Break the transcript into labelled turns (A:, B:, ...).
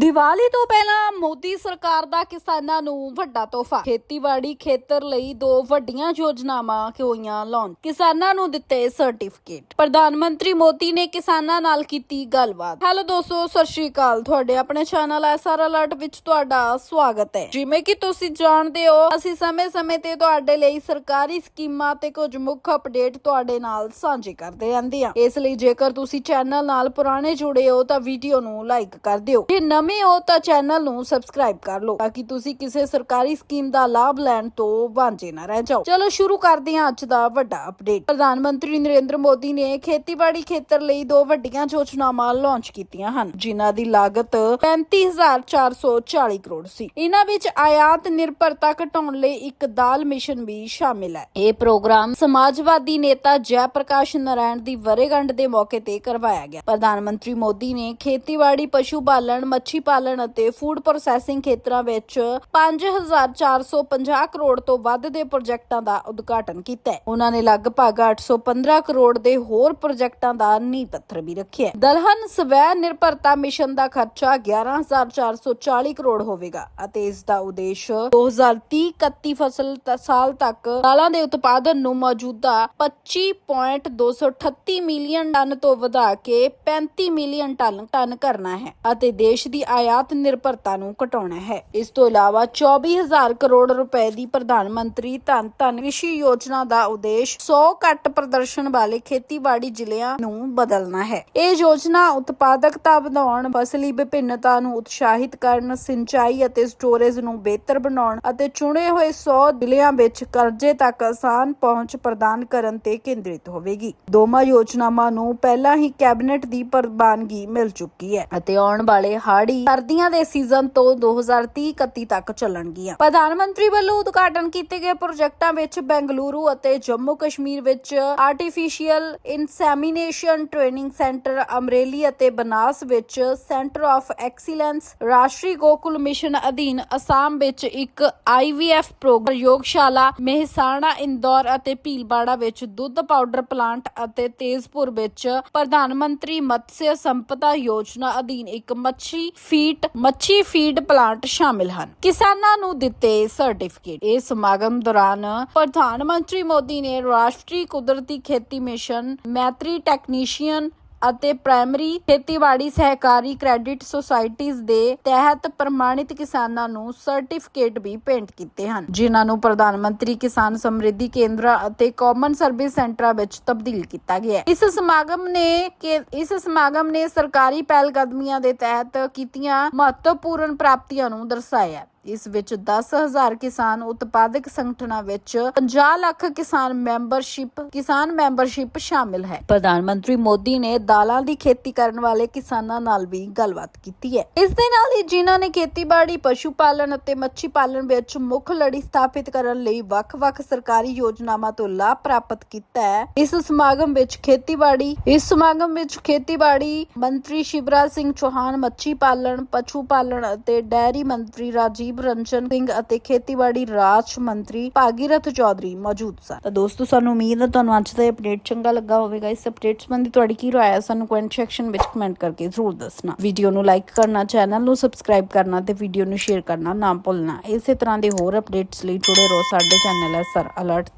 A: ਦੀਵਾਲੀ ਤੋਂ ਪਹਿਲਾਂ ਮੋਦੀ ਸਰਕਾਰ ਦਾ ਕਿਸਾਨਾਂ ਨੂੰ ਵੱਡਾ ਤੋਹਫਾ। ਖੇਤੀਬਾੜੀ ਖੇਤਰ ਲਈ ਦੋ ਵੱਡੀਆਂ ਯੋਜਨਾਵਾਂ ਹੋਈਆਂ ਲਾਂਚ। ਕਿਸਾਨਾਂ ਨੂੰ ਦਿੱਤੇ ਸਰਟੀਫਿਕੇਟ। ਪ੍ਰਧਾਨ ਮੰਤਰੀ ਮੋਦੀ ਨੇ ਕਿਸਾਨਾਂ ਨਾਲ ਕੀਤੀ ਗੱਲਬਾਤ। ਹੈਲੋ ਦੋਸਤੋ, ਸਤਿ ਸ਼੍ਰੀ ਅਕਾਲ। ਤੁਹਾਡੇ ਆਪਣੇ ਚੈਨਲ ਐਸਆਰ ਅਲਰਟ ਵਿੱਚ ਤੁਹਾਡਾ ਸਵਾਗਤ ਹੈ। ਜਿਵੇਂ ਕਿ ਤੁਸੀਂ ਜਾਣਦੇ ਹੋ, ਅਸੀਂ ਸਮੇਂ-ਸਮੇਂ ਤੇ ਤੁਹਾਡੇ ਲਈ ਸਰਕਾਰੀ ਸਕੀਮਾਂ ਤੇ ਕੁਝ ਮੁੱਖ ਅਪਡੇਟ ਤੁਹਾਡੇ ਨਾਲ ਸਾਂਝੇ ਕਰਦੇ ਰਹਿੰਦੇ ਹਾਂ। ਇਸ ਲਈ ਜੇਕਰ ਤੁਸੀਂ ਚੈਨਲ ਨਾਲ ਪੁਰਾਣੇ ਜੁੜੇ ਹੋ, ਤਾਂ ਵੀਡੀਓ ਨੂੰ ਲਾਈਕ ਕਰ ਦਿਓ। ਜੇ ਨਵੇਂ ਹੋ ਤਾਂ ਚੈਨਲ ਨੂੰ ਸਬਸਕ੍ਰਾਈਬ ਕਰ ਲਓ ਤਾਂ ਕਿ ਤੁਸੀਂ ਕਿਸੇ ਸਰਕਾਰੀ ਸਕੀਮ ਦਾ ਲਾਭ ਲੈਣ ਤੋਂ ਵਾਂਝੇ ਨਾ ਰਹਿ ਜਾਓ। ਚਲੋ ਸ਼ੁਰੂ ਕਰਦੇ ਹਾਂ ਅੱਜ ਦਾ ਵੱਡਾ ਅਪਡੇਟ ਪ੍ਰਧਾਨ ਮੰਤਰੀ ਨਰਿੰਦਰ ਮੋਦੀ ਨੇ ਖੇਤੀਬਾੜੀ ਖੇਤਰ ਲਈ ਦੋ ਵੱਡੀਆਂ ਯੋਜਨਾਵਾਂ ਲਾਂਚ ਕੀਤੀਆਂ ਹਨ, ਜਿਨ੍ਹਾਂ ਦੀ ਲਾਗਤ 35440 ਕਰੋੜ ਸੀ। ਇਹਨਾਂ ਵਿੱਚ ਆਯਾਤ ਨਿਰਭਰਤਾ ਘਟਾਉਣ ਲਈ ਇੱਕ ਦਾਲ ਮਿਸ਼ਨ ਵੀ ਸ਼ਾਮਿਲ ਹੈ। ਇਹ ਪ੍ਰੋਗਰਾਮ ਸਮਾਜਵਾਦੀ ਨੇਤਾ ਜੈ ਪ੍ਰਕਾਸ਼ ਨਾਰਾਇਣ ਦੀ ਵਰੇਗੰਢ ਦੇ ਮੌਕੇ ਤੇ ਕਰਵਾਇਆ ਗਿਆ। ਪ੍ਰਧਾਨ ਮੰਤਰੀ ਮੋਦੀ ਨੇ ਖੇਤੀਬਾੜੀ ਪਸ਼ੂ ਪਾਲਣ, ਮੱਛੀ ਪਾਲਣ ਅਤੇ ਫੂਡ ਪ੍ਰੋਸੈਸਿੰਗ ਖੇਤਰਾਂ ਵਿੱਚ 5450 ਕਰੋੜ ਤੋਂ ਵੱਧ ਦੇ ਪ੍ਰੋਜੈਕਟਾਂ ਦਾ ਉਦਘਾਟਨ ਕੀਤਾ ਹੈ। ਉਹਨਾਂ ਨੇ ਲਗਭਗ 815 ਕਰੋੜ ਦੇ ਹੋਰ ਪ੍ਰੋਜੈਕਟਾਂ ਦਾ ਨੀਂਹ ਪੱਥਰ ਵੀ ਰੱਖਿਆ ਦਲਹਨ ਸਵੈ ਨਿਰਭਰਤਾ ਮਿਸ਼ਨ ਦਾ ਖਰਚਾ 11440 ਕਰੋੜ ਹੋਵੇਗਾ ਅਤੇ ਇਸ ਦਾ ਉਦੇਸ਼ 2030-31 ਫਸਲ ਸਾਲ ਤੱਕ ਦਾਲਾਂ ਦੇ ਉਤਪਾਦਨ ਨੂੰ ਮੌਜੂਦਾ 25.238 ਮਿਲੀਅਨ ਟਨ ਤੋਂ ਵਧਾ ਕੇ 35 ਮਿਲੀਅਨ ਟਨ ਟਨ ਕਰਨਾ ਹੈ ਅਤੇ ਦੇਸ਼ ਦੀ ਆਯਾਤ ਨਿਰਭਰਤਾ ਨੂੰ ਘਟਾਉਣਾ ਹੈ। ਇਸ ਤੋਂ ਇਲਾਵਾ 24000 ਕਰੋੜ ਰੁਪਏ ਦੀ ਪ੍ਰਧਾਨ ਮੰਤਰੀ ਧਨ ਧਨ ਕ੍ਰਿਸ਼ੀ ਯੋਜਨਾ ਦਾ ਉਦੇਸ਼ 100 ਘੱਟ ਪ੍ਰਦਰਸ਼ਨ ਵਾਲੇ ਖੇਤੀਬਾੜੀ ਜ਼ਿਲ੍ਹਿਆਂ ਨੂੰ ਬਦਲਣਾ ਹੈ। ਇਹ ਯੋਜਨਾ ਉਤਪਾਦਕਤਾ ਵਧਾਉਣ, ਫਸਲੀ ਵਿਭਿੰਨਤਾ ਨੂੰ ਉਤਸ਼ਾਹਿਤ ਕਰਨ, ਸਿੰਚਾਈ ਅਤੇ ਸਟੋਰੇਜ ਨੂੰ ਬਿਹਤਰ ਬਣਾਉਣ ਅਤੇ ਚੁਣੇ ਹੋਏ 100 ਜ਼ਿਲ੍ਹਿਆਂ ਵਿੱਚ ਕਰਜ਼ੇ ਤੱਕ ਆਸਾਨ ਪਹੁੰਚ ਪ੍ਰਦਾਨ ਕਰਨ ਤੇ ਕੇਂਦਰਿਤ ਹੋਵੇਗੀ। ਦੋਵਾਂ ਯੋਜਨਾਵਾਂ ਨੂੰ ਪਹਿਲਾਂ ਹੀ ਕੈਬਨਿਟ ਦੀ ਪ੍ਰਵਾਨਗੀ ਮਿਲ ਚੁੱਕੀ ਹੈ ਅਤੇ ਆਉਣ ਵਾਲੇ ਹਾੜੀ ਸਰਦੀਆਂ ਦੇ ਸੀਜ਼ਨ ਤੋਂ 2030-31 ਤੱਕ ਚੱਲਣਗੀਆਂ। ਪ੍ਰਧਾਨ ਮੰਤਰੀ ਵੱਲੋਂ ਉਦਘਾਟਨ ਕੀਤੇ ਗਏ ਪ੍ਰੋਜੈਕਟਾਂ ਵਿੱਚ ਬੈਂਗਲੁਰੂ ਅਤੇ ਜੰਮੂ ਕਸ਼ਮੀਰ ਵਿੱਚ artificial insemination training centre Amreli ਅਤੇ ਬਨਾਸ ਵਿੱਚ ਸੈਂਟਰ ਆਫ ਐਕਸੀਲੈਂਸ ਰਾਸ਼ਟਰੀ ਗੋਕੁਲ ਮਿਸ਼ਨ ਅਧੀਨ ਅਸਾਮ ਵਿੱਚ ਇੱਕ ਆਈਵੀਐਫ ਪ੍ਰੋਗਰਾਮ ਪ੍ਰਯੋਗਸ਼ਾਲਾ, ਮਹਿਸਾਣਾ ਇੰਦੌਰ ਅਤੇ ਭੀਲਬਾੜਾ ਵਿੱਚ ਦੁੱਧ ਪਾਊਡਰ ਪਲਾਂਟ ਅਤੇ ਤੇਜ਼ਪੁਰ ਵਿੱਚ ਪ੍ਰਧਾਨ ਮੰਤਰੀ ਮਤਸਿਆ ਸੰਪਦਾ ਯੋਜਨਾ ਅਧੀਨ ਇੱਕ ਮੱਛੀ ਫੀਟ, ਮੱਛੀ ਫੀਡ ਪਲਾਂਟ ਸ਼ਾਮਿਲ ਹਨ। ਕਿਸਾਨਾਂ ਨੂੰ ਦਿੱਤੇ ਸਰਟੀਫਿਕੇਟ। ਇਸ ਸਮਾਗਮ ਦੌਰਾਨ ਪ੍ਰਧਾਨ ਮੰਤਰੀ ਮੋਦੀ ਨੇ ਰਾਸ਼ਟਰੀ ਕੁਦਰਤੀ ਖੇਤੀ ਮਿਸ਼ਨ ਮੈਤਰੀ ਟੈਕਨੀਸ਼ੀਅਨ ਅਤੇ ਪ੍ਰਾਇਮਰੀ ਖੇਤੀਬਾੜੀ ਸਹਿਕਾਰੀ ਕ੍ਰੈਡਿਟ ਸੁਸਾਇਟੀਜ਼ ਦੇ ਤਹਿਤ ਪ੍ਰਮਾਣਿਤ ਕਿਸਾਨਾਂ ਨੂੰ ਸਰਟੀਫਿਕੇਟ ਵੀ ਭੇਂਟ ਕੀਤੇ ਹਨ। ਜਿਨ੍ਹਾਂ ਨੂੰ ਪ੍ਰਧਾਨ ਮੰਤਰੀ ਕਿਸਾਨ ਸਮਰਿੱਧੀ ਕੇਂਦਰਾਂ ਅਤੇ ਕਾਮਨ ਸਰਵਿਸ ਸੈਂਟਰਾਂ ਵਿੱਚ ਤਬਦੀਲ ਕੀਤਾ ਗਿਆ ਇਸ ਸਮਾਗਮ ਨੇ ਕਿ- ਇਸ ਸਮਾਗਮ ਨੇ ਸਰਕਾਰੀ ਪਹਿਲਕਦਮੀਆਂ ਦੇ ਤਹਿਤ ਕੀਤੀਆਂ ਮਹੱਤਵਪੂਰਨ ਪ੍ਰਾਪਤੀਆਂ ਨੂੰ ਦਰਸਾਇਆ ਇਸ ਵਿੱਚ 10000 ਕਿਸਾਨ ਉਤਪਾਦਕ ਸੰਗਠਨਾਂ ਵਿੱਚ 50 ਲੱਖ ਕਿਸਾਨ ਮੈਂਬਰਸ਼ਿਪ ਕਿਸਾਨ ਮੈਂਬਰਸ਼ਿਪ ਸ਼ਾਮਿਲ ਹੈ। ਪ੍ਰਧਾਨ ਮੰਤਰੀ ਮੋਦੀ ਨੇ ਦਾਲਾਂ ਦੀ ਖੇਤੀ ਕਰਨ ਵਾਲੇ ਕਿਸਾਨਾਂ ਨਾਲ ਵੀ ਗੱਲਬਾਤ ਕੀਤੀ ਹੈ। ਇਸ ਦੇ ਨਾਲ ਹੀ ਜਿਨ੍ਹਾਂ ਨੇ ਖੇਤੀਬਾੜੀ ਪਸ਼ੂ ਪਾਲਣ ਅਤੇ ਮੱਛੀ ਪਾਲਣ ਵਿੱਚ ਮੁੱਖ ਲੜੀ ਸਥਾਪਿਤ ਕਰਨ ਲਈ ਵੱਖ-ਵੱਖ ਸਰਕਾਰੀ ਯੋਜਨਾਵਾਂ ਤੋਂ ਲਾਭ ਪ੍ਰਾਪਤ ਕੀਤਾ ਹੈ। ਇਸ ਸਮਾਗਮ ਵਿੱਚ ਖੇਤੀਬਾੜੀ, ਇਸ ਸਮਾਗਮ ਵਿੱਚ ਖੇਤੀਬਾੜੀ ਮੰਤਰੀ ਸ਼ਿਵਰਾਜ ਸਿੰਘ ਚੌਹਾਨ ਮੱਛੀ ਪਾਲਣ ਪਸ਼ੂ ਪਾਲਣ ਅਤੇ ਡੈਰੀ ਮੰਤਰੀ ਰਾਜੀਵ ਰੰਜਨ ਸਿੰਘ ਅਤੇ ਖੇਤੀਬਾੜੀ ਰਾਜ ਮੰਤਰੀ ਭਾਗੀਰਥ ਚੌਧਰੀ ਮੌਜੂਦ ਸਨ। ਤਾਂ ਦੋਸਤੋ, ਸਾਨੂੰ ਉਮੀਦ ਹੈ ਤੁਹਾਨੂੰ ਅੱਜ ਦਾ ਅਪਡੇਟ ਚੰਗਾ ਲੱਗਾ ਹੋਵੇਗਾ। ਇਸ ਅਪਡੇਟ ਸੰਬੰਧੀ ਤੁਹਾਡੀ ਕੀ ਰਾਏ ਹੈ, ਸਾਨੂੰ ਕਮੈਂਟ ਸੈਕਸ਼ਨ ਵਿੱਚ ਕਮੈਂਟ ਕਰਕੇ ਜ਼ਰੂਰ ਦੱਸਣਾ। ਵੀਡੀਓ ਨੂੰ ਲਾਈਕ ਕਰਨਾ ਚੈਨਲ ਨੂੰ ਸਬਸਕ੍ਰਾਈਬ ਕਰਨਾ ਤੇ ਵੀਡੀਓ ਨੂੰ ਸ਼ੇਅਰ ਕਰਨਾ ਨਾ ਭੁੱਲਣਾ। ਇਸੇ ਤਰ੍ਹਾਂ ਦੇ ਹੋਰ ਅਪਡੇਟਸ ਲਈ ਜੁੜੇ ਰਹੋ ਸਾਡੇ ਚੈਨਲ ਹੈ ਸਰ ਅਲਰਟ